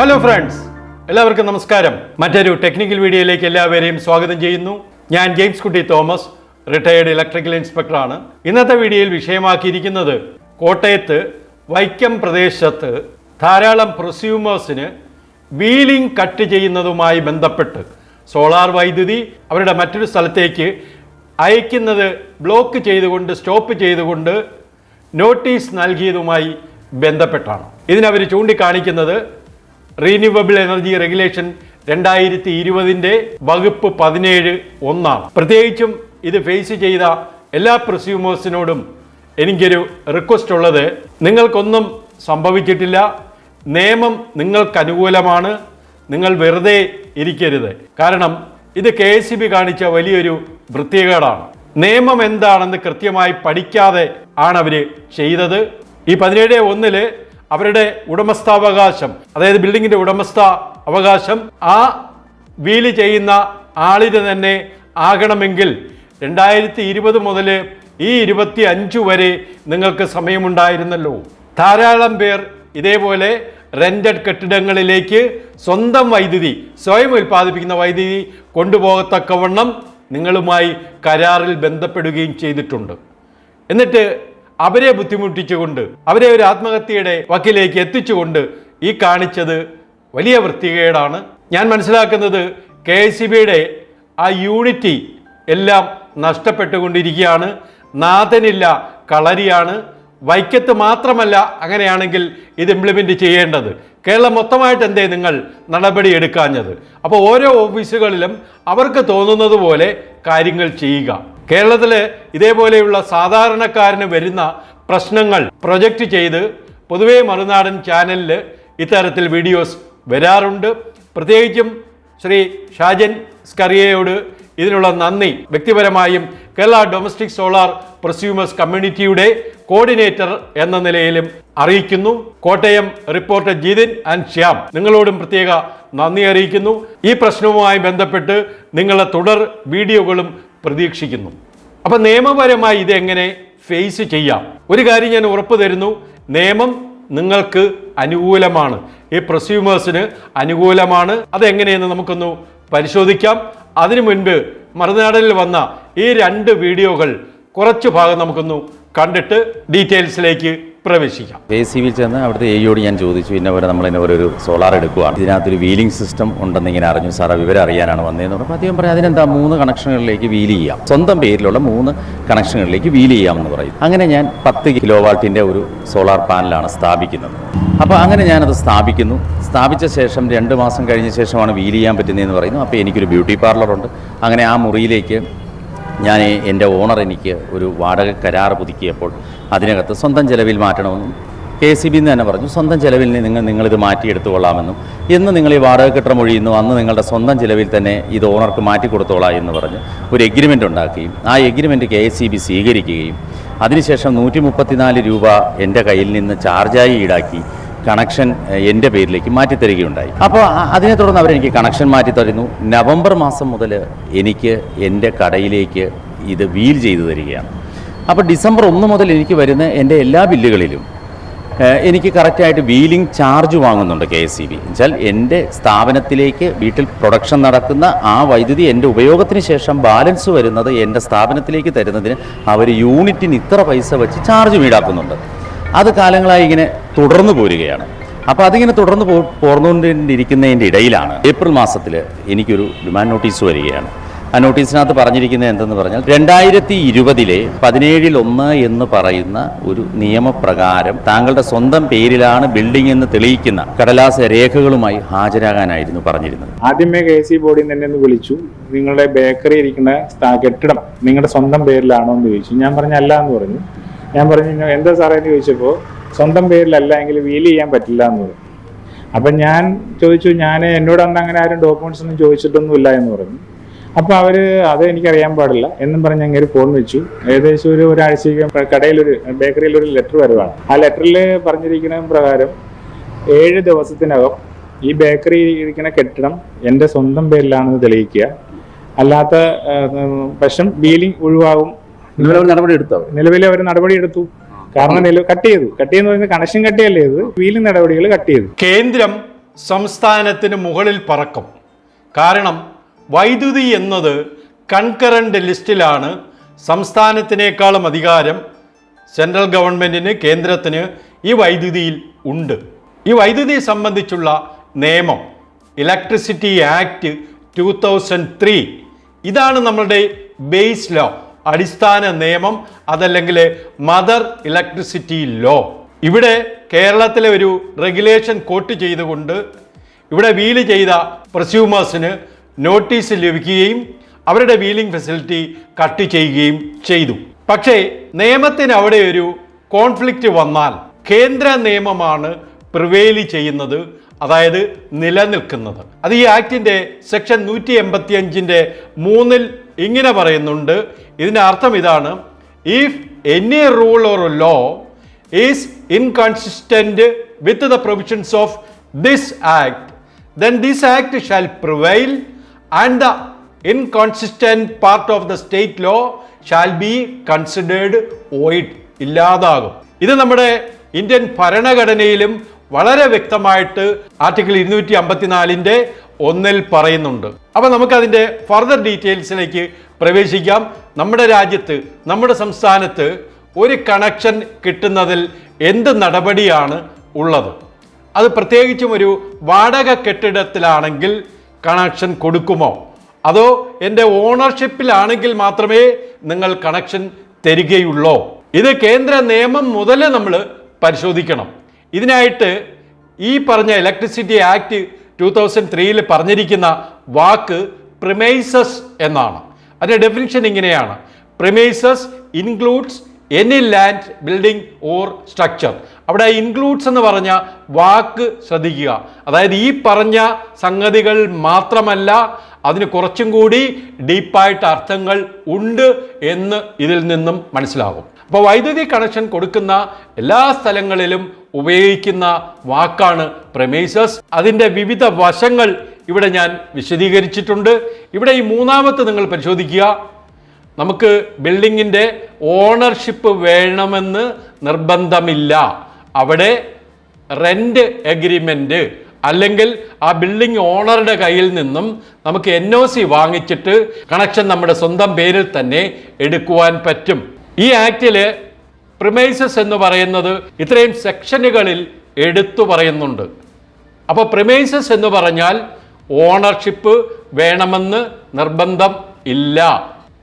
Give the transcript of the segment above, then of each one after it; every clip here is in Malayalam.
ഹലോ ഫ്രണ്ട്സ് എല്ലാവർക്കും നമസ്കാരം. മറ്റൊരു ടെക്നിക്കൽ വീഡിയോയിലേക്ക് എല്ലാവരെയും സ്വാഗതം ചെയ്യുന്നു. ഞാൻ ജെയിംസ് കുട്ടി തോമസ് റിട്ടയേർഡ് ഇലക്ട്രിക്കൽ ഇൻസ്പെക്ടറാണ് ഇന്നത്തെ വീഡിയോയിൽ വിഷയമാക്കിയിരിക്കുന്നത് കോട്ടയത്ത് വൈക്കം പ്രദേശത്ത് ധാരാളം പ്രൊസ്യൂമേഴ്സിന് വീലിംഗ് കട്ട് ചെയ്യുന്നതുമായി ബന്ധപ്പെട്ട് സോളാർ വൈദ്യുതി അവരുടെ മറ്റൊരു സ്ഥലത്തേക്ക് അയക്കുന്നത് ബ്ലോക്ക് ചെയ്തുകൊണ്ട് സ്റ്റോപ്പ് ചെയ്തുകൊണ്ട് നോട്ടീസ് നൽകിയതുമായി ബന്ധപ്പെട്ടാണ്. ഇതിനവർ ചൂണ്ടിക്കാണിക്കുന്നത് റീന്യൂവബിൾ എനർജി റെഗുലേഷൻ രണ്ടായിരത്തി ഇരുപതിന്റെ വകുപ്പ് പതിനേഴ് ഒന്നാണ്. പ്രത്യേകിച്ചും ഇത് ഫേസ് ചെയ്ത എല്ലാ പ്രസ്യൂമേഴ്സിനോടും എനിക്കൊരു റിക്വസ്റ്റ് ഉള്ളത്. നിങ്ങൾക്കൊന്നും സംഭവിച്ചിട്ടില്ല. നിയമം നിങ്ങൾക്ക് അനുകൂലമാണ്. നിങ്ങൾ വെറുതെ ഇരിക്കരുത്. കാരണം ഇത് കെ എസ് ബി കാണിച്ച വലിയൊരു വൃത്തികേടാണ്. നിയമം എന്താണെന്ന് കൃത്യമായി പഠിക്കാതെ ആണ് അവർ ചെയ്തത്. ഈ പതിനേഴ് ഒന്നിൽ അവരുടെ ഉടമസ്ഥാവകാശം അതായത് ബിൽഡിങ്ങിന്റെ ഉടമസ്ഥ അവകാശം ആ വീൽ ചെയ്യുന്ന ആളിന് തന്നെ ആകണമെങ്കിൽ രണ്ടായിരത്തി ഇരുപത് മുതൽ ഈ ഇരുപത്തി അഞ്ച് വരെ നിങ്ങൾക്ക് സമയമുണ്ടായിരുന്നല്ലോ. ധാരാളം പേർ ഇതേപോലെ റെന്റഡ് കെട്ടിടങ്ങളിലേക്ക് സ്വന്തം വൈദ്യുതി സ്വയം ഉൽപ്പാദിപ്പിക്കുന്ന വൈദ്യുതി കൊണ്ടുപോകത്തക്കവണ്ണം നിങ്ങളുമായി കരാറിൽ ബന്ധപ്പെടുകയും ചെയ്തിട്ടുണ്ട്. എന്നിട്ട് അവരെ ബുദ്ധിമുട്ടിച്ചുകൊണ്ട് അവരെ ഒരു ആത്മഹത്യയുടെ വക്കിലേക്ക് എത്തിച്ചുകൊണ്ട് ഈ കാണിച്ചത് വലിയ വൃത്തികേടാണ്. ഞാൻ മനസ്സിലാക്കുന്നത് കെ ആ യൂണിറ്റി എല്ലാം നഷ്ടപ്പെട്ടുകൊണ്ടിരിക്കുകയാണ്. നാഥനില്ല കളരിയാണ്. വൈക്കത്ത് മാത്രമല്ല അങ്ങനെയാണെങ്കിൽ ഇത് ഇംപ്ലിമെന്റ് ചെയ്യേണ്ടത്. കേരളം മൊത്തമായിട്ട് എന്തേ നിങ്ങൾ നടപടി എടുക്കാഞ്ഞത്? അപ്പോൾ ഓരോ ഓഫീസുകളിലും അവർക്ക് തോന്നുന്നത് പോലെ കാര്യങ്ങൾ ചെയ്യുക. കേരളത്തിൽ ഇതേപോലെയുള്ള സാധാരണക്കാരന് വരുന്ന പ്രശ്നങ്ങൾ പ്രൊജക്റ്റ് ചെയ്ത് പൊതുവേ മറുനാടൻ ചാനലിൽ ഇത്തരത്തിൽ വീഡിയോസ് വരാറുണ്ട്. പ്രത്യേകിച്ചും ശ്രീ ഷാജൻ സ്കറിയയോട് ഇതിനുള്ള നന്ദി. വ്യക്തിപരമായും കേരള ഡൊമസ്റ്റിക് സോളാർ പ്രൊസ്യൂമേഴ്സ് കമ്മ്യൂണിറ്റിയുടെ കോർഡിനേറ്റർ എന്ന നിലയിലും അറിയിക്കുന്നു. കോട്ടയം റിപ്പോർട്ടർ ജിതിൻ ആൻഡ് ശ്യാം നിങ്ങളോടും പ്രത്യേക നന്ദി അറിയിക്കുന്നു. ഈ പ്രശ്നവുമായി ബന്ധപ്പെട്ട് നിങ്ങളുടെ തുടർ വീഡിയോകളും പ്രതീക്ഷിക്കുന്നു. അപ്പൊ നിയമപരമായി ഇതെങ്ങനെ ഫേസ് ചെയ്യാം? ഒരു കാര്യം ഞാൻ ഉറപ്പ് തരുന്നു. നിയമം നിങ്ങൾക്ക് അനുകൂലമാണ്. ഈ പ്രൊസ്യൂമേഴ്സിന് അനുകൂലമാണ്. അതെങ്ങനെയെന്ന് നമുക്കൊന്ന് പരിശോധിക്കാം. അതിനു മുൻപ് മറുനാടനിൽ വന്ന ഈ രണ്ട് വീഡിയോകൾ കുറച്ച് ഭാഗം നമുക്കൊന്ന് കണ്ടിട്ട് ഡീറ്റെയിൽസിലേക്ക് പ്രവേശിക്കാം. കെ സി വിൽ ചെന്ന് അവിടുത്തെ എയോട് ഞാൻ ചോദിച്ചു ഇന്ന പോലെ നമ്മൾ ഇന്ന ഒരു സോളാർ എടുക്കുകയാണ് ഇതിനകത്തൊരു വീലിംഗ് സിസ്റ്റം ഉണ്ടെന്ന് ഇങ്ങനെ അറിഞ്ഞു. സാർ വിവരം അറിയാനാണ് വന്നതെന്ന് പറഞ്ഞപ്പോൾ അദ്ദേഹം പറയാം അതിനെന്താ മൂന്ന് കണക്ഷനുകളിലേക്ക് വീൽ ചെയ്യാം? സ്വന്തം പേരിലുള്ള മൂന്ന് കണക്ഷനുകളിലേക്ക് വീൽ ചെയ്യാമെന്ന് പറയും. അങ്ങനെ ഞാൻ പത്ത് കിലോ വാട്ടിന്റെ ഒരു സോളാർ പാനലാണ് സ്ഥാപിക്കുന്നത്. അപ്പോൾ അങ്ങനെ ഞാനത് സ്ഥാപിക്കുന്നു. സ്ഥാപിച്ച ശേഷം രണ്ട് മാസം കഴിഞ്ഞ ശേഷമാണ് വീൽ ചെയ്യാൻ പറ്റുന്നതെന്ന് പറയുന്നു. അപ്പോൾ എനിക്കൊരു ബ്യൂട്ടി പാർലറുണ്ട്. അങ്ങനെ ആ മുറിയിലേക്ക് ഞാൻ എന്റെ ഓണർ എനിക്ക് ഒരു വാടക കരാർ പുതുക്കിയപ്പോൾ അതിനകത്ത് സ്വന്തം ചെലവിൽ മാറ്റണമെന്നും കെ സി ബിന്ന് തന്നെ പറഞ്ഞു സ്വന്തം ചെലവിൽ നിങ്ങൾ നിങ്ങളിത് മാറ്റിയെടുത്തുകൊള്ളാമെന്നും എന്ന് നിങ്ങൾ ഈ വാടക കെട്ടിടം ഒഴിയുന്നു അന്ന് നിങ്ങളുടെ സ്വന്തം ചെലവിൽ തന്നെ ഇത് ഓണർക്ക് മാറ്റി കൊടുത്തോളാം എന്ന് പറഞ്ഞ് ഒരു എഗ്രിമെന്റ് ഉണ്ടാക്കുകയും ആ agreement K S C B സ്വീകരിക്കുകയും അതിനുശേഷം നൂറ്റി മുപ്പത്തിനാല് രൂപ എന്റെ കയ്യിൽ നിന്ന് ചാർജായി ഈടാക്കി കണക്ഷൻ എന്റെ പേരിലേക്ക് മാറ്റിത്തരികയുണ്ടായി. അപ്പോൾ അതിനെ തുടർന്ന് അവരെനിക്ക് കണക്ഷൻ മാറ്റി തരുന്നു. നവംബർ മാസം മുതൽ എനിക്ക് എന്റെ കടയിലേക്ക് ഇത് വീൽ ചെയ്തു തരികയാണ്. അപ്പോൾ ഡിസംബർ ഒന്ന് മുതൽ എനിക്ക് വരുന്ന എന്റെ എല്ലാ ബില്ലുകളിലും എനിക്ക് കറക്റ്റായിട്ട് വീലിംഗ് ചാർജ് വാങ്ങുന്നുണ്ട് കെ എസ് സി ബി. എന്നുവെച്ചാൽ എന്റെ സ്ഥാപനത്തിലേക്ക് വീട്ടിൽ പ്രൊഡക്ഷൻ നടക്കുന്ന ആ വൈദ്യുതി എന്റെ ഉപയോഗത്തിന് ശേഷം ബാലൻസ് വരുന്നത് എന്റെ സ്ഥാപനത്തിലേക്ക് തരുന്നതിന് അവർ യൂണിറ്റിന് ഇത്ര പൈസ വെച്ച് ചാർജ് വീടാക്കുന്നുണ്ട്. അത് കാലങ്ങളായി ഇങ്ങനെ തുടർന്നു പോരുകയാണ്. അപ്പോൾ അതിങ്ങനെ തുടർന്ന് പോ പോർന്നുകൊണ്ടിരിക്കുന്നതിന്റെ ഇടയിലാണ് ഏപ്രിൽ മാസത്തിൽ എനിക്കൊരു ഡിമാൻഡ് നോട്ടീസ് വരികയാണ്. ആ നോട്ടീസിനകത്ത് പറഞ്ഞിരിക്കുന്നത് എന്തെന്ന് പറഞ്ഞാൽ രണ്ടായിരത്തി ഇരുപതിലെ പതിനേഴിൽ ഒന്ന് എന്ന് പറയുന്ന ഒരു നിയമപ്രകാരം താങ്കളുടെ സ്വന്തം പേരിലാണ് ബിൽഡിംഗ് എന്ന് തെളിയിക്കുന്ന കടലാസ രേഖകളുമായി ഹാജരാകാനായിരുന്നു പറഞ്ഞിരുന്നത്. ആദ്യമേ കെ സി ബോർഡിൽ നിന്ന് ഒന്ന് വിളിച്ചു. നിങ്ങളുടെ ബേക്കറി ഇരിക്കുന്ന കെട്ടിടം നിങ്ങളുടെ സ്വന്തം പേരിലാണോ എന്ന് ചോദിച്ചു. ഞാൻ പറഞ്ഞ അല്ല എന്ന് പറഞ്ഞു. ഞാൻ പറഞ്ഞു എന്താ സാറേ? എന്ന് ചോദിച്ചപ്പോൾ സ്വന്തം പേരിലല്ല എങ്കിൽ വീൽ ചെയ്യാൻ പറ്റില്ല എന്ന് പറഞ്ഞു അപ്പം ഞാൻ ചോദിച്ചു ഞാൻ എന്നോട് അന്ന് അങ്ങനെ ആരും ഡോക്യുമെന്റ്സ് ഒന്നും ചോദിച്ചിട്ടൊന്നുമില്ല എന്ന് പറഞ്ഞു. അപ്പോൾ അവർ അത് എനിക്കറിയാൻ പാടില്ല എന്നും പറഞ്ഞ് അങ്ങനെ ഫോൺ വെച്ചു. ഏകദേശം ഒരു ഒരാഴ്ചയ്ക്ക് കടയിലൊരു ബേക്കറിയിൽ ഒരു ലെറ്റർ വരുവാണ്. ആ ലെറ്ററിൽ പറഞ്ഞിരിക്കുന്ന പ്രകാരം ഏഴ് ദിവസത്തിനകം ഈ ബേക്കറി ഇരിക്കുന്ന കെട്ടിടം എന്റെ സ്വന്തം പേരിലാണെന്ന് തെളിയിക്കുക. അല്ലാത്ത പക്ഷം ബീലിംഗ് ഒഴിവാകും. നടപടി എടുത്തോ നിലവിൽ അവർ നടപടി എടുത്തു കാരണം കട്ട് ചെയ്തു. കട്ട് ചെയ്യുന്ന പറയുന്നത് കണക്ഷൻ കട്ട് ചെയ്യല്ലേ ഇത്? വീലിംഗ് നടപടികൾ കട്ട് ചെയ്തു. കേന്ദ്രം സംസ്ഥാനത്തിന് മുകളിൽ പറക്കും. കാരണം വൈദ്യുതി എന്നത് കൺകറന്റ് ലിസ്റ്റിലാണ് സംസ്ഥാനത്തിനേക്കാളും അധികാരം സെൻട്രൽ ഗവൺമെന്റിന് കേന്ദ്രത്തിന് ഈ വൈദ്യുതിയിൽ ഉണ്ട്. ഈ വൈദ്യുതി സംബന്ധിച്ചുള്ള നിയമം electricity act two thousand three ഇതാണ് നമ്മളുടെ ബേസ് ലോ അടിസ്ഥാന നിയമം അതല്ലെങ്കിൽ മദർ ഇലക്ട്രിസിറ്റി ലോ. ഇവിടെ കേരളത്തിലെ ഒരു റെഗുലേഷൻ കോട്ട് ചെയ്തുകൊണ്ട് ഇവിടെ വീൽ ചെയ്ത പ്രസ്യൂമേഴ്സിന് നോട്ടീസ് ലഭിക്കുകയും അവരുടെ വീലിംഗ് ഫെസിലിറ്റി കട്ട് ചെയ്യുകയും ചെയ്തു. പക്ഷേ നിയമത്തിന് അവിടെ ഒരു കോൺഫ്ലിക്റ്റ് വന്നാൽ കേന്ദ്ര നിയമമാണ് പ്രിവേലി ചെയ്യുന്നത് അതായത് നിലനിൽക്കുന്നത്. അത് ഈ ആക്ടിന്റെ സെക്ഷൻ നൂറ്റി എൺപത്തി അഞ്ചിന്റെ മൂന്നിൽ ഇങ്ങനെ പറയുന്നുണ്ട്. ഇതിന്റെ അർത്ഥം ഇതാണ്. If any rule or law is inconsistent with the provisions of this act then this act shall prevail and the inconsistent part of the state law shall be considered void ഇല്ലാതാകും. ഇത് നമ്മുടെ ഇന്ത്യൻ ഭരണഘടനയിലും വളരെ വ്യക്തമായിട്ട് ആർട്ടിക്കിൾ ഇരുന്നൂറ്റി അമ്പത്തിനാലിന്റെ ഒന്നിൽ പറയുന്നുണ്ട്. അപ്പൊ നമുക്കതിന്റെ ഫർദർ ഡീറ്റെയിൽസിലേക്ക് പ്രവേശിക്കാം. നമ്മുടെ രാജ്യത്ത് നമ്മുടെ സംസ്ഥാനത്ത് ഒരു കണക്ഷൻ കിട്ടുന്നതിൽ എന്ത് നടപടിയാണ് ഉള്ളത്? അത് പ്രത്യേകിച്ചും ഒരു വാടക കെട്ടിടത്തിലാണെങ്കിൽ കണക്ഷൻ കൊടുക്കുമോ? അതോ എന്റെ ഓണർഷിപ്പിലാണെങ്കിൽ മാത്രമേ നിങ്ങൾ കണക്ഷൻ തരികയുള്ളോ? ഇത് കേന്ദ്ര നിയമം മുതൽ നമ്മൾ പരിശോധിക്കണം. ഇതിനായിട്ട് ഈ പറഞ്ഞ ഇലക്ട്രിസിറ്റി ആക്ട് ടൂ തൗസൻഡ് ത്രീയിൽ പറഞ്ഞിരിക്കുന്ന വാക്ക് പ്രിമൈസസ് എന്നാണ്. അതിന്റെ ഡെഫിനിഷൻ ഇങ്ങനെയാണ്. Premises includes any land building or structure അവിടെ ഇൻക്ലൂഡ്സ് എന്ന് പറഞ്ഞ വാക്ക് ശ്രദ്ധിക്കുക. അതായത് ഈ പറഞ്ഞ സംഗതികൾ മാത്രമല്ല അതിന് കുറച്ചും കൂടി ഡീപ്പായിട്ട് അർത്ഥങ്ങൾ ഉണ്ട് എന്ന് ഇതിൽ നിന്നും മനസ്സിലാകും. അപ്പോൾ വൈദ്യുതി കണക്ഷൻ കൊടുക്കുന്ന എല്ലാ സ്ഥലങ്ങളിലും ഉപയോഗിക്കുന്ന വാക്കാണ് പ്രമേസസ്. അതിന്റെ വിവിധ വശങ്ങൾ ഇവിടെ ഞാൻ വിശദീകരിച്ചിട്ടുണ്ട്. ഇവിടെ ഈ മൂന്നാമത്തെ നിങ്ങൾ പരിശോധിക്കുക. നമുക്ക് ബിൽഡിങ്ങിന്റെ ഓണർഷിപ്പ് വേണമെന്ന് നിർബന്ധമില്ല. അവിടെ റെന്റ് എഗ്രിമെന്റ് അല്ലെങ്കിൽ ആ ബിൽഡിംഗ് ഓണറുടെ കയ്യിൽ നിന്നും നമുക്ക് എൻ ഒ സി വാങ്ങിച്ചിട്ട് കണക്ഷൻ നമ്മുടെ സ്വന്തം പേരിൽ തന്നെ എടുക്കുവാൻ പറ്റും. ഈ ആക്റ്റിൽ പ്രിമൈസസ് എന്ന് പറയുന്നത് ഇത്രയും സെക്ഷനുകളിൽ എടുത്തു പറയുന്നുണ്ട്. അപ്പോൾ പ്രിമൈസസ് എന്ന് പറഞ്ഞാൽ ഓണർഷിപ്പ് വേണമെന്ന് നിർബന്ധം ഇല്ല.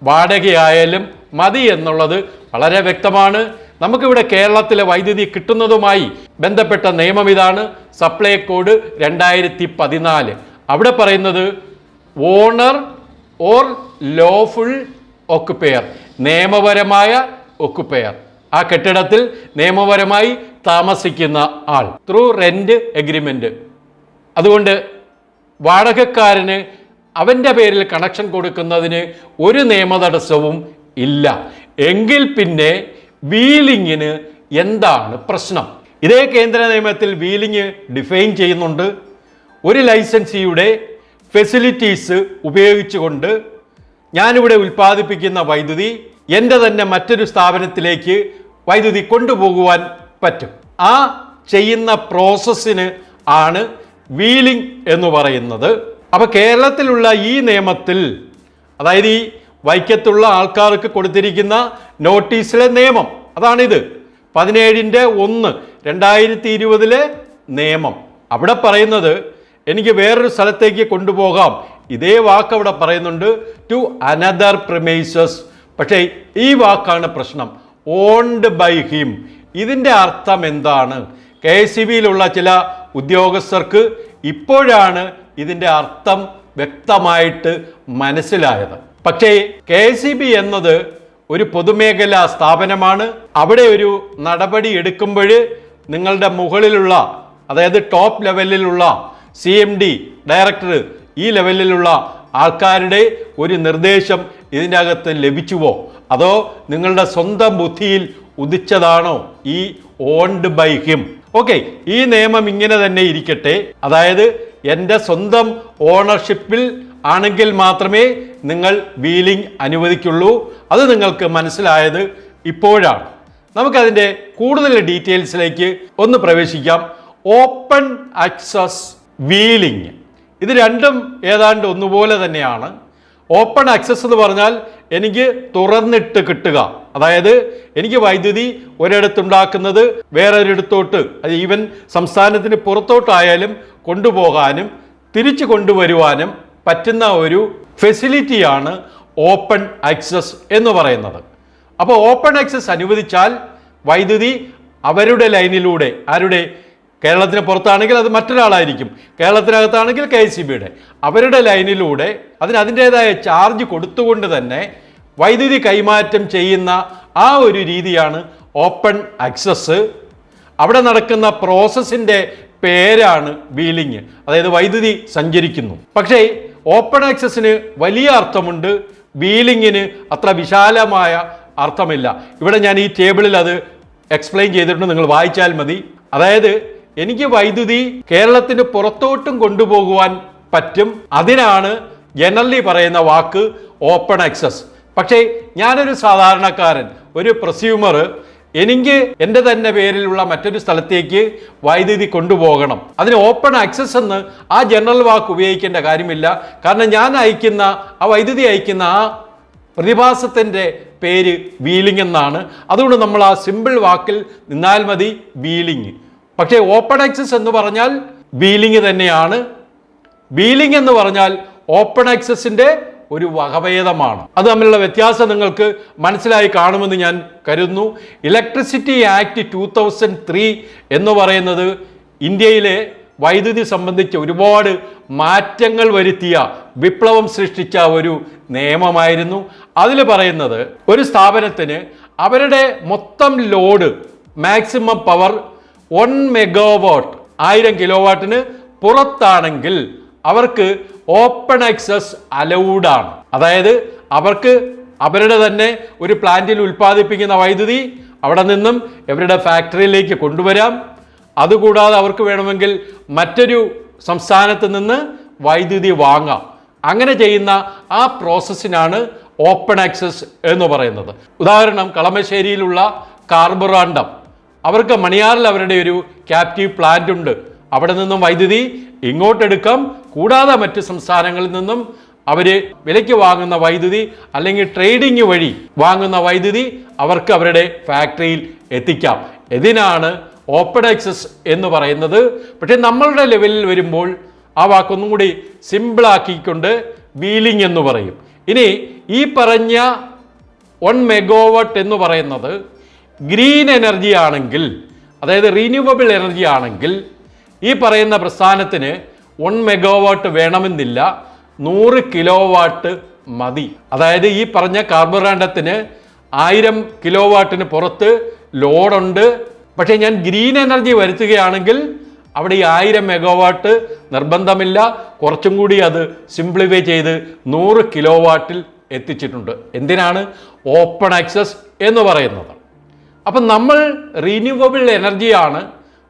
വാടകയായാലും മതി എന്നുള്ളത് വളരെ വ്യക്തമാണ്. നമുക്കിവിടെ കേരളത്തിലെ വൈദ്യുതി കിട്ടുന്നതുമായി ബന്ധപ്പെട്ട നിയമം ഇതാണ്. സപ്ലൈ കോഡ് രണ്ടായിരത്തി പതിനാല് അവിടെ പറയുന്നത് ഓണർ ഓർ ലോഫുൾ ഒക്കുപെയർ നിയമപരമായ ഒക്കുപെയർ ആ കെട്ടിടത്തിൽ നിയമപരമായി താമസിക്കുന്ന ആൾ. ത്രൂ റെന്റ് എഗ്രിമെന്റ് അതുകൊണ്ട് വാടകക്കാരന് അവന്റെ പേരിൽ കണക്ഷൻ കൊടുക്കുന്നതിന് ഒരു നിയമ തടസ്സവും ഇല്ല. എങ്കിൽ പിന്നെ വീലിങ്ങിന് എന്താണ് പ്രശ്നം? ഇതേ കേന്ദ്ര നിയമത്തിൽ വീലിംഗ് ഡിഫൈൻ ചെയ്യുന്നുണ്ട്. ഒരു ലൈസൻസിയുടെ ഫെസിലിറ്റീസ് ഉപയോഗിച്ചുകൊണ്ട് ഞാനിവിടെ ഉൽപ്പാദിപ്പിക്കുന്ന വൈദ്യുതി എന്റെ തന്നെ മറ്റൊരു സ്ഥാപനത്തിലേക്ക് വൈദ്യുതി കൊണ്ടുപോകുവാൻ പറ്റും. ആ ചെയ്യുന്ന പ്രോസസ്സിന് ആണ് വീലിംഗ് എന്ന് പറയുന്നത്. അപ്പോൾ കേരളത്തിലുള്ള ഈ നിയമത്തിൽ അതായത് ഈ വൈക്കത്തുള്ള ആൾക്കാർക്ക് കൊടുത്തിരിക്കുന്ന നോട്ടീസിലെ നിയമം അതാണിത്. പതിനേഴിന്റെ ഒന്ന് രണ്ടായിരത്തി ഇരുപതിലെ നിയമം. അവിടെ പറയുന്നത് എനിക്ക് വേറൊരു സ്ഥലത്തേക്ക് കൊണ്ടുപോകാം. ഇതേ വാക്ക് അവിടെ പറയുന്നുണ്ട് ടു അനദർ പ്രിമൈസസ് പക്ഷേ ഈ വാക്കാണ് പ്രശ്നം. ഓൺഡ് ബൈ ഹിം ഇതിന്റെ അർത്ഥം എന്താണ്? കെ എസ് ബിയിലുള്ള ചില ഉദ്യോഗസ്ഥർക്ക് ഇപ്പോഴാണ് ഇതിന്റെ അർത്ഥം വ്യക്തമായിട്ട് മനസ്സിലായത്. പക്ഷേ കെ ബി എന്നത് ഒരു പൊതുമേഖലാ സ്ഥാപനമാണ്. അവിടെ ഒരു നടപടി എടുക്കുമ്പോൾ നിങ്ങളുടെ മുകളിലുള്ള അതായത് ടോപ്പ് ലെവലിലുള്ള സി എം ഡി ഡയറക്ടർ ഈ ലെവലിലുള്ള ആൾക്കാരുടെ ഒരു നിർദ്ദേശം ഇതിന്റെ അകത്ത് ലഭിച്ചുവോ? അതോ നിങ്ങളുടെ സ്വന്തം ബുദ്ധിയിൽ ഉദിച്ചതാണോ ഈ ഓൺഡ് ബൈ ഹിം ഓക്കെ ഈ നിയമം ഇങ്ങനെ തന്നെ ഇരിക്കട്ടെ. അതായത് എന്റെ സ്വന്തം ഓണർഷിപ്പിൽ ആണെങ്കിൽ മാത്രമേ നിങ്ങൾ വീലിംഗ് അനുവദിക്കുള്ളൂ. അത് നിങ്ങൾക്ക് മനസ്സിലായത് ഇപ്പോഴാണ്. നമുക്കതിന്റെ കൂടുതൽ ഡീറ്റെയിൽസിലേക്ക് ഒന്ന് പ്രവേശിക്കാം. ഓപ്പൺ ആക്സസ് വീലിംഗ് ഇത് രണ്ടും ഏതാണ്ട് ഒന്നുപോലെ തന്നെയാണ്. ഓപ്പൺ ആക്സസ് എന്ന് പറഞ്ഞാൽ എനിക്ക് തുറന്നിട്ട് കിട്ടുക. അതായത് എനിക്ക് വൈദ്യുതി ഒരിടത്തുണ്ടാക്കുന്നത് വേറൊരിടത്തോട്ട് അത് ഈവൻ സംസ്ഥാനത്തിന് പുറത്തോട്ടായാലും കൊണ്ടുപോകാനും തിരിച്ചു കൊണ്ടുവരുവാനും പറ്റുന്ന ഒരു ഫെസിലിറ്റിയാണ് ഓപ്പൺ ആക്സസ് എന്ന് പറയുന്നത്. അപ്പോൾ ഓപ്പൺ ആക്സസ് അനുവദിച്ചാൽ വൈദ്യുതി അവരുടെ ലൈനിലൂടെ ആരുടെ കേരളത്തിന് പുറത്താണെങ്കിൽ അത് മറ്റൊരാളായിരിക്കും. കേരളത്തിനകത്താണെങ്കിൽ കെ എസ് ബിയുടെ. അവരുടെ ലൈനിലൂടെ അതിന് അതിന്റെതായ ചാർജ് കൊടുത്തുകൊണ്ട് തന്നെ വൈദ്യുതി കൈമാറ്റം ചെയ്യുന്ന ആ ഒരു രീതിയാണ് ഓപ്പൺ ആക്സസ്. അവിടെ നടക്കുന്ന പ്രോസസ്സിന്റെ പേരാണ് വീലിംഗ്. അതായത് വൈദ്യുതി സഞ്ചരിക്കുന്നു. പക്ഷേ ഓപ്പൺ ആക്സസിന് വലിയ അർത്ഥമുണ്ട്. വീലിങ്ങിന് അത്ര വിശാലമായ അർത്ഥമില്ല. ഇവിടെ ഞാൻ ഈ ടേബിളിൽ അത് എക്സ്പ്ലെയിൻ ചെയ്തിട്ടുണ്ട്. നിങ്ങൾ വായിച്ചാൽ മതി. അതായത് എനിക്ക് വൈദ്യുതി കേരളത്തിന് പുറത്തോട്ടും കൊണ്ടുപോകുവാൻ പറ്റും. അതിനാണ് ജനറലി പറയുന്ന വാക്ക് ഓപ്പൺ ആക്സസ്. പക്ഷേ ഞാനൊരു സാധാരണക്കാരൻ ഒരു പ്രസ്യൂമർ. എനിക്ക് എന്റെ തന്നെ പേരിലുള്ള മറ്റൊരു സ്ഥലത്തേക്ക് വൈദ്യുതി കൊണ്ടുപോകണം. അതിന് ഓപ്പൺ ആക്സസ് എന്ന് ആ ജനറൽ വാക്ക് ഉപയോഗിക്കേണ്ട കാര്യമില്ല. കാരണം ഞാൻ അയക്കുന്ന ആ വൈദ്യുതി അയക്കുന്ന ആ പ്രതിഭാസത്തിന്റെ പേര് വീലിംഗ് എന്നാണ്. അതുകൊണ്ട് നമ്മൾ ആ സിമ്പിൾ വാക്കിൽ നിന്നാൽ മതി വീലിംഗ്. പക്ഷേ ഓപ്പൺ ആക്സസ് എന്ന് പറഞ്ഞാൽ വീലിംഗ് തന്നെയാണ്. വീലിംഗ് എന്ന് പറഞ്ഞാൽ ഓപ്പൺ ആക്സസിന്റെ ഒരു വകഭേദമാണ്. അത് തമ്മിലുള്ള വ്യത്യാസം നിങ്ങൾക്ക് മനസ്സിലായി കാണുമെന്ന് ഞാൻ കരുതുന്നു. Electricity act two thousand three എന്ന് പറയുന്നത് ഇന്ത്യയിലെ വൈദ്യുതി സംബന്ധിച്ച് ഒരുപാട് മാറ്റങ്ങൾ വരുത്തിയ വിപ്ലവം സൃഷ്ടിച്ച ഒരു നിയമമായിരുന്നു. അതിൽ പറയുന്നത് ഒരു സ്ഥാപനത്തിന് അവരുടെ മൊത്തം load maximum power one megawatt ആയിരം കിലോ വാട്ടിന് പുറത്താണെങ്കിൽ അവർക്ക് ഓപ്പൺ ആക്സസ് അലൗഡാണ് അതായത് അവർക്ക് അവരുടെ തന്നെ ഒരു പ്ലാന്റിൽ ഉൽപ്പാദിപ്പിക്കുന്ന വൈദ്യുതി അവിടെ നിന്നും ഇവരുടെ ഫാക്ടറിയിലേക്ക് കൊണ്ടുവരാം. അതുകൂടാതെ അവർക്ക് വേണമെങ്കിൽ മറ്റൊരു സംസ്ഥാനത്ത് നിന്ന് വൈദ്യുതി വാങ്ങാം. അങ്ങനെ ചെയ്യുന്ന ആ പ്രോസസ്സിനാണ് ഓപ്പൺ ആക്സസ് എന്ന് പറയുന്നത്. ഉദാഹരണം കളമശ്ശേരിയിലുള്ള കാർബറാണ്ടം. അവർക്ക് മണിയാറിൽ അവരുടെ ഒരു ക്യാപ്റ്റീവ് പ്ലാന്റ് ഉണ്ട്. അവിടെ നിന്നും വൈദ്യുതി ഇങ്ങോട്ടെടുക്കാം. കൂടാതെ മറ്റ് സംസ്ഥാനങ്ങളിൽ നിന്നും അവർ വിലയ്ക്ക് വാങ്ങുന്ന വൈദ്യുതി അല്ലെങ്കിൽ ട്രേഡിംഗ് വഴി വാങ്ങുന്ന വൈദ്യുതി അവർക്ക് അവരുടെ ഫാക്ടറിയിൽ എത്തിക്കാം. ഇതിനാണ് ഓപ്പൺ ആക്സസ് എന്ന് പറയുന്നത്. പക്ഷേ നമ്മളുടെ ലെവലിൽ വരുമ്പോൾ ആ വാക്കൊന്നും കൂടി സിമ്പിളാക്കിക്കൊണ്ട് വീലിംഗ് എന്ന് പറയും. ഇനി ഈ പറഞ്ഞ വൺ മെഗോവട്ട് എന്ന് പറയുന്നത് ഗ്രീൻ എനർജി ആണെങ്കിൽ അതായത് റീന്യൂവബിൾ എനർജി ആണെങ്കിൽ ഈ പറയുന്ന പ്രസ്ഥാനത്തിന് വൺ മെഗാവാട്ട് വേണമെന്നില്ല നൂറ് കിലോ വാട്ട് മതി. അതായത് ഈ പറഞ്ഞ കാർബറാണ്ടത്തിന് ആയിരം കിലോ വാട്ടിന് പുറത്ത് ലോഡുണ്ട്. പക്ഷേ ഞാൻ ഗ്രീൻ എനർജി വരുത്തുകയാണെങ്കിൽ അവിടെ ഈ ആയിരം മെഗാവാട്ട് നിർബന്ധമില്ല. കുറച്ചും കൂടി അത് സിംപ്ലിഫൈ ചെയ്ത് നൂറ് കിലോ വാട്ടിൽ എത്തിച്ചിട്ടുണ്ട്. എന്തിനാണ്? ഓപ്പൺ ആക്സസ് എന്ന് പറയുന്നത്. അപ്പം നമ്മൾ റീന്യൂവബിൾ എനർജിയാണ്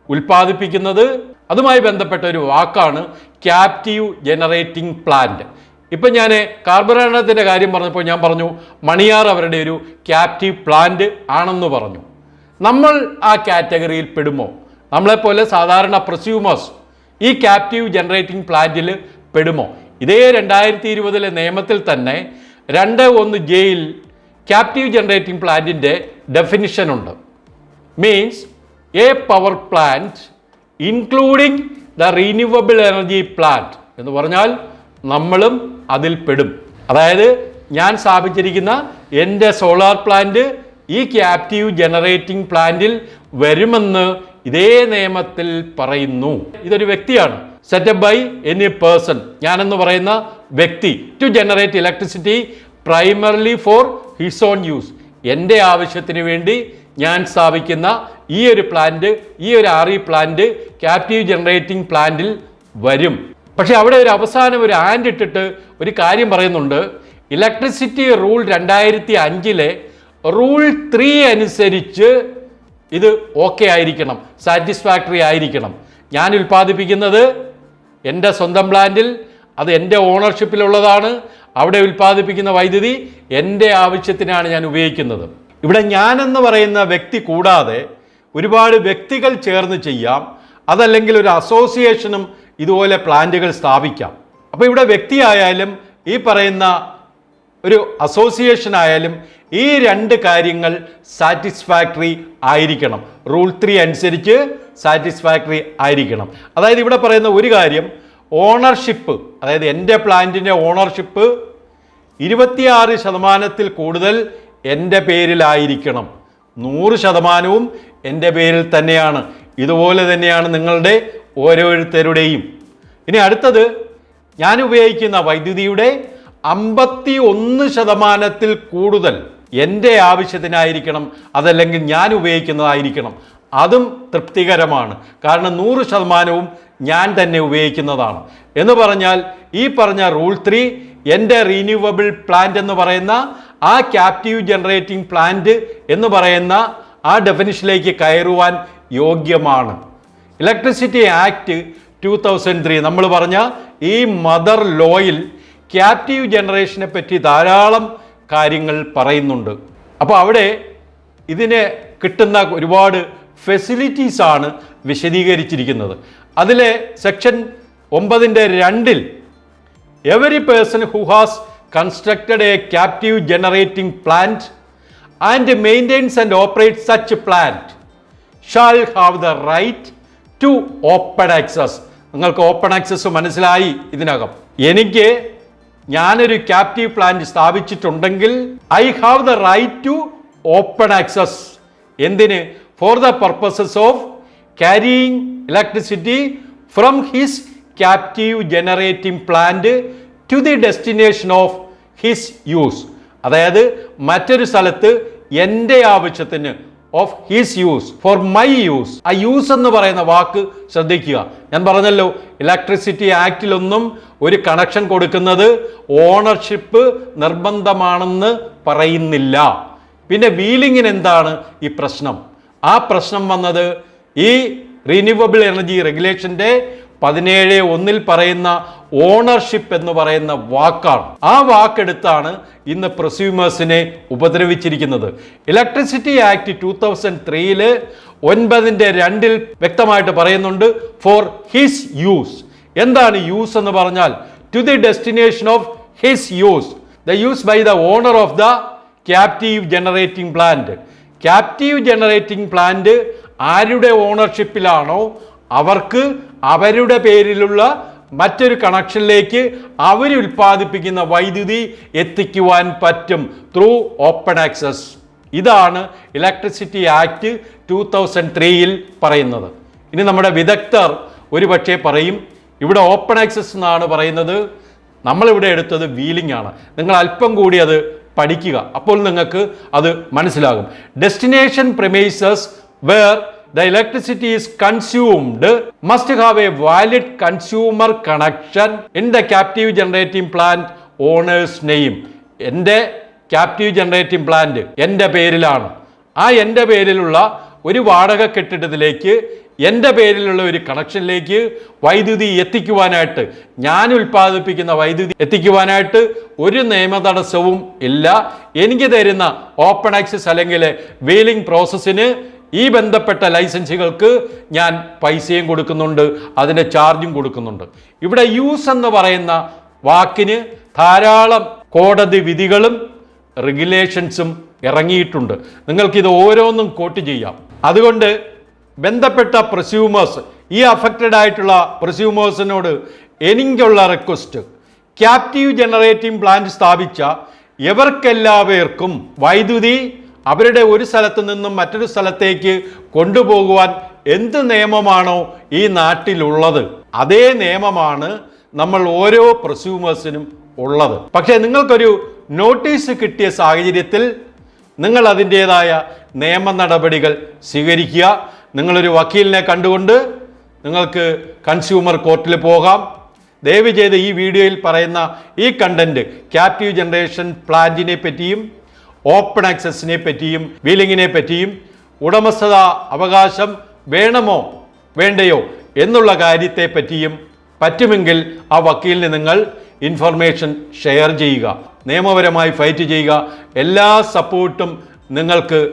ഉൽപ്പാദിപ്പിക്കുന്നത്. അതുമായി ബന്ധപ്പെട്ട ഒരു വാക്കാണ് ക്യാപ്റ്റീവ് ജനറേറ്റിംഗ് പ്ലാന്റ് ഇപ്പം ഞാൻ കാർബറേണത്തിന്റെ കാര്യം പറഞ്ഞപ്പോൾ ഞാൻ പറഞ്ഞു മണിയാർ അവരുടെ ഒരു ക്യാപ്റ്റീവ് പ്ലാന്റ് ആണെന്ന് പറഞ്ഞു. നമ്മൾ ആ കാറ്റഗറിയിൽ പെടുമോ? നമ്മളെപ്പോലെ സാധാരണ പ്രസ്യൂമേഴ്സ് ഈ ക്യാപ്റ്റീവ് ജനറേറ്റിംഗ് പ്ലാന്റിൽ പെടുമോ? ഇതേ രണ്ടായിരത്തി ഇരുപതിലെ നിയമത്തിൽ തന്നെ രണ്ട് ഒന്ന് ജയിൽ ക്യാപ്റ്റീവ് ജനറേറ്റിംഗ് പ്ലാന്റിന്റെ ഡെഫിനിഷൻ ഉണ്ട്. Means a power plant including the renewable energy plant എന്ന് പറഞ്ഞാൽ നമ്മളും അതിൽ പെടും. അതായത് ഞാൻ സ്ഥാപിച്ചിരിക്കുന്ന എന്റെ സോളാർ പ്ലാന്റ് ഈ ക്യാപ്റ്റീവ് ജനറേറ്റിംഗ് പ്ലാന്റിൽ വരുമെന്ന് ഇതേ നിയമത്തിൽ പറയുന്നു. ഇതൊരു വ്യക്തിയാണ്. സെറ്റപ്പ് ബൈ എനി പേഴ്സൺ ഞാനെന്ന് പറയുന്ന വ്യക്തി. To generate electricity primarily for his own use എന്റെ ആവശ്യത്തിന് വേണ്ടി ഞാൻ സ്ഥാപിക്കുന്ന ഈ ഒരു പ്ലാന്റ് ഈ ഒരു R E plant captive generating പ്ലാന്റിൽ വരും. പക്ഷെ അവിടെ ഒരു അവസാനം ഒരു ആൻഡ് ഇട്ടിട്ട് ഒരു കാര്യം പറയുന്നുണ്ട്. ഇലക്ട്രിസിറ്റി റൂൾ രണ്ടായിരത്തി അഞ്ചിലെ റൂൾ ത്രീ അനുസരിച്ച് ഇത് ഓക്കെ ആയിരിക്കണം സാറ്റിസ്ഫാക്ടറി ആയിരിക്കണം. ഞാൻ ഉൽപ്പാദിപ്പിക്കുന്നത് എന്റെ സ്വന്തം പ്ലാന്റിൽ അത് എന്റെ ഓണർഷിപ്പിലുള്ളതാണ് അവിടെ ഉൽപ്പാദിപ്പിക്കുന്ന വൈദ്യുതി എന്റെ ആവശ്യത്തിനാണ് ഞാൻ ഉപയോഗിക്കുന്നത്. ഇവിടെ ഞാനെന്ന് പറയുന്ന വ്യക്തി കൂടാതെ ഒരുപാട് വ്യക്തികൾ ചേർന്ന് ചെയ്യാം. അതല്ലെങ്കിൽ ഒരു അസോസിയേഷനും ഇതുപോലെ പ്ലാന്റുകൾ സ്ഥാപിക്കാം. അപ്പോൾ ഇവിടെ വ്യക്തിയായാലും ഈ പറയുന്ന ഒരു അസോസിയേഷൻ ആയാലും ഈ രണ്ട് കാര്യങ്ങൾ സാറ്റിസ്ഫാക്ടറി ആയിരിക്കണം. റൂൾ ത്രീ അനുസരിച്ച് സാറ്റിസ്ഫാക്ടറി ആയിരിക്കണം. അതായത് ഇവിടെ പറയുന്ന ഒരു കാര്യം ഓണർഷിപ്പ് അതായത് എന്റെ പ്ലാന്റിന്റെ ഓണർഷിപ്പ് ഇരുപത്തിയാറ് ശതമാനത്തിൽ കൂടുതൽ എന്റെ പേരിലായിരിക്കണം. നൂറ് ശതമാനവും എന്റെ പേരിൽ തന്നെയാണ്. ഇതുപോലെ തന്നെയാണ് നിങ്ങളുടെ ഓരോരുത്തരുടെയും. ഇനി അടുത്തത് ഞാൻ ഉപയോഗിക്കുന്ന വൈദ്യുതിയുടെ അമ്പത്തി ഒന്ന് ശതമാനത്തിൽ കൂടുതൽ എന്റെ ആവശ്യത്തിനായിരിക്കണം അതല്ലെങ്കിൽ ഞാൻ ഉപയോഗിക്കുന്നതായിരിക്കണം. അതും തൃപ്തികരമാണ്. കാരണം നൂറ് ശതമാനവും ഞാൻ തന്നെ ഉപയോഗിക്കുന്നതാണ്. എന്ന് പറഞ്ഞാൽ ഈ പറഞ്ഞ റൂൾ ത്രീ എന്റെ റീന്യൂവബിൾ പ്ലാന്റ് എന്ന് പറയുന്ന ആ ക്യാപ്റ്റീവ് ജനറേറ്റിംഗ് പ്ലാന്റ് എന്ന് പറയുന്ന ആ ഡെഫിനിഷനിലേക്ക് കയറുവാൻ യോഗ്യമാണ്. Electricity act two thousand three നമ്മൾ പറഞ്ഞ ഈ മദർ ലോയിൽ ക്യാപ്റ്റീവ് ജനറേഷനെ പറ്റി ധാരാളം കാര്യങ്ങൾ പറയുന്നുണ്ട്. അപ്പോൾ അവിടെ ഇതിന് കിട്ടുന്ന ഒരുപാട് ഫെസിലിറ്റീസാണ് വിശദീകരിച്ചിരിക്കുന്നത്. അതിലെ സെക്ഷൻ ഒമ്പതിന്റെ രണ്ടിൽ every person who has constructed a captive generating plant and maintains and operate such plant shall have the right to open access നിങ്ങൾക്ക് ഓപ്പൺ ആക്സസ് മനസ്സിലായി ഇതിനകം. എനിക്ക് ഞാനൊരു captive plant സ്ഥാപിച്ചിട്ടുണ്ടെങ്കിൽ I have the right to open access എന്തിന്? For the purposes of carrying electricity from his captive generating plant to the destination of his use അതായത് മറ്റൊരു സ്ഥലത്ത് എന്റെ ആവശ്യത്തിന് of his use for my use ആ യൂസ് എന്ന് പറയുന്ന വാക്ക് ശ്രദ്ധിക്കുക. ഞാൻ പറഞ്ഞല്ലോ ഇലക്ട്രിസിറ്റി ആക്ടിലൊന്നും ഒരു കണക്ഷൻ കൊടുക്കുന്നത് ഓണർഷിപ്പ് നിർബന്ധമാണെന്ന് പറയുന്നില്ല. പിന്നെ വീലിങ്ങിന് എന്താണ് ഈ പ്രശ്നം? ആ പ്രശ്നം വന്നത് ഈ റിന്യൂവബിൾ എനർജി റെഗുലേഷന്റെ പതിനേഴ് ഒന്നിൽ പറയുന്ന ഓണർഷിപ്പ് എന്ന് പറയുന്ന വാക്കാണ്. ആ വാക്കെടുത്താണ് ഇന്ന് പ്രൊസ്യൂമേഴ്സിനെ ഉപദ്രവിച്ചിരിക്കുന്നത്. ഇലക്ട്രിസിറ്റി ആക്ട് ടൂ തൗസൻഡ് ത്രീയിൽ ഒൻപതിന്റെ രണ്ടിൽ വ്യക്തമായിട്ട് പറയുന്നുണ്ട് ഫോർ ഹിസ് യൂസ് എന്താണ് യൂസ് എന്ന് പറഞ്ഞാൽ to the destination of his use the use by the owner of the captive generating plant captive generating plant ആരുടെ ഓണർഷിപ്പിലാണോ അവർക്ക് അവരുടെ പേരിലുള്ള മറ്റൊരു കണക്ഷനിലേക്ക് അവർ ഉൽപ്പാദിപ്പിക്കുന്ന വൈദ്യുതി എത്തിക്കുവാൻ പറ്റും ത്രൂ ഓപ്പൺ ആക്സസ് ഇതാണ് ഇലക്ട്രിസിറ്റി ആക്ട് ടൂ തൗസൻഡ് ത്രീയിൽ പറയുന്നത്. ഇനി നമ്മുടെ വിദഗ്ധർ ഒരുപക്ഷെ പറയും ഇവിടെ ഓപ്പൺ ആക്സസ് എന്നാണ് പറയുന്നത്. നമ്മളിവിടെ എടുത്തത് വീലിംഗ് ആണ്. നിങ്ങൾ അല്പം കൂടി അത് പഠിക്കുക. അപ്പോൾ നിങ്ങൾക്ക് അത് മനസ്സിലാകും. Destination premises where the electricity is consumed must have a valid consumer connection in the captive generating plant owner's name എന്റെ ക്യാപ്റ്റീവ് ജനറേറ്റിംഗ് പ്ലാന്റ് എന്റെ പേരിലാണ്. ആ എന്റെ പേരിലുള്ള ഒരു വാടക കെട്ടിടത്തിലേക്ക് എന്റെ പേരിലുള്ള ഒരു കണക്ഷനിലേക്ക് വൈദ്യുതി എത്തിക്കുവാനായിട്ട് ഞാൻ ഉൽപ്പാദിപ്പിക്കുന്ന വൈദ്യുതി എത്തിക്കുവാനായിട്ട് ഒരു നിയമ തടസ്സവും ഇല്ല. എനിക്ക് തരുന്ന ഓപ്പൺ ആക്സസ് അല്ലെങ്കിൽ വീലിംഗ് പ്രോസസ്സിന് ഈ ബന്ധപ്പെട്ട ലൈസൻസുകൾക്ക് ഞാൻ പൈസയും കൊടുക്കുന്നുണ്ട് അതിന്റെ ചാർജും കൊടുക്കുന്നുണ്ട്. ഇവിടെ യൂസ് എന്ന് പറയുന്ന വാക്കിന് ധാരാളം കോടതി വിധികളും റെഗുലേഷൻസും ഇറങ്ങിയിട്ടുണ്ട്. നിങ്ങൾക്കിത് ഓരോന്നും കോട്ട് ചെയ്യാം. അതുകൊണ്ട് ബന്ധപ്പെട്ട പ്രസ്യൂമേഴ്സ് ഈ അഫക്റ്റഡ് ആയിട്ടുള്ള പ്രസ്യൂമേഴ്സിനോട് എനിക്കുള്ള റിക്വസ്റ്റ് ക്യാപ്റ്റീവ് ജനറേറ്റിംഗ് പ്ലാന്റ് സ്ഥാപിച്ച എവർക്കെല്ലാവർക്കും വൈദ്യുതി അവരുടെ ഒരു സ്ഥലത്ത് നിന്നും മറ്റൊരു സ്ഥലത്തേക്ക് കൊണ്ടുപോകുവാൻ എന്ത് നിയമമാണോ ഈ നാട്ടിലുള്ളത്? അതേ നിയമമാണ് നമ്മൾ ഓരോ പ്രസ്യൂമേഴ്സിനും ഉള്ളത്. പക്ഷേ നിങ്ങൾക്കൊരു നോട്ടീസ് കിട്ടിയ സാഹചര്യത്തിൽ നിങ്ങൾ അതിന്റേതായ നിയമ നടപടികൾ സ്വീകരിക്കുക. നിങ്ങളൊരു വക്കീലിനെ കണ്ടുകൊണ്ട് നിങ്ങൾക്ക് കൺസ്യൂമർ കോർട്ടിൽ പോകാം. ദയവ് ചെയ്ത് ഈ വീഡിയോയിൽ പറയുന്ന ഈ കണ്ടന്റ് ക്യാപ്റ്റീവ് ജനറേഷൻ പ്ലാന്റിനെ പറ്റിയും ഓപ്പൺ ആക്സസിനെ പറ്റിയും വീലിങ്ങിനെ പറ്റിയും ഉടമസ്ഥത അവകാശം വേണമോ വേണ്ടയോ എന്നുള്ള കാര്യത്തെ പറ്റിയും പറ്റുമെങ്കിൽ ആ വക്കീലിന് നിങ്ങൾ ഇൻഫർമേഷൻ ഷെയർ ചെയ്യുക. നിയമപരമായി ഫൈറ്റ് ചെയ്യുക. എല്ലാ സപ്പോർട്ടും നിങ്ങൾക്ക്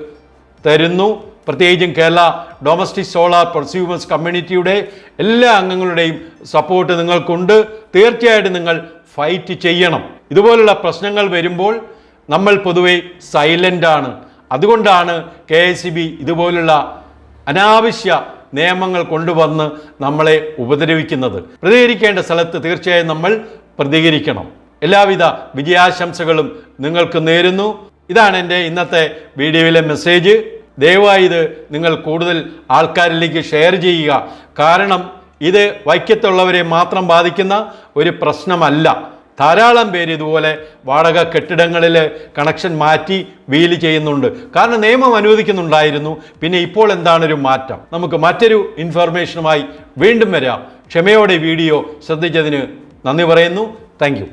തരുന്നു. പ്രത്യേകിച്ചും കേരള ഡൊമസ്റ്റിക് സോളാർ പ്രൊസ്യൂമേഴ്സ് കമ്മ്യൂണിറ്റിയുടെ എല്ലാ അംഗങ്ങളുടെയും സപ്പോർട്ട് നിങ്ങൾക്കുണ്ട്. തീർച്ചയായിട്ടും നിങ്ങൾ ഫൈറ്റ് ചെയ്യണം. ഇതുപോലുള്ള പ്രശ്നങ്ങൾ വരുമ്പോൾ നമ്മൾ പൊതുവെ സൈലന്റ് ആണ്. അതുകൊണ്ടാണ് കെ എസ് ബി ഇതുപോലുള്ള അനാവശ്യ നിയമങ്ങൾ കൊണ്ടുവന്ന് നമ്മളെ ഉപദ്രവിക്കുന്നത്. പ്രതികരിക്കേണ്ട സ്ഥലത്ത് തീർച്ചയായും നമ്മൾ പ്രതികരിക്കണം. എല്ലാവിധ വിജയാശംസകളും നിങ്ങൾക്ക് നേരുന്നു. ഇതാണ് എന്റെ ഇന്നത്തെ വീഡിയോയിലെ മെസ്സേജ്. ദയവായി ഇത് നിങ്ങൾ കൂടുതൽ ആൾക്കാരിലേക്ക് ഷെയർ ചെയ്യുക. കാരണം ഇത് വൈക്കത്തുള്ളവരെ മാത്രം ബാധിക്കുന്ന ഒരു പ്രശ്നമല്ല. ധാരാളം പേര് ഇതുപോലെ വാടക കെട്ടിടങ്ങളിൽ കണക്ഷൻ മാറ്റി വീൽ ചെയ്യുന്നുണ്ട്. കാരണം നിയമം അനുവദിക്കുന്നുണ്ടായിരുന്നു. പിന്നെ ഇപ്പോൾ എന്താണൊരു മാറ്റം? നമുക്ക് മറ്റൊരു ഇൻഫർമേഷനുമായി വീണ്ടും വരാം. ക്ഷമയോടെ വീഡിയോ ശ്രദ്ധിച്ചതിന് നന്ദി പറയുന്നു. താങ്ക്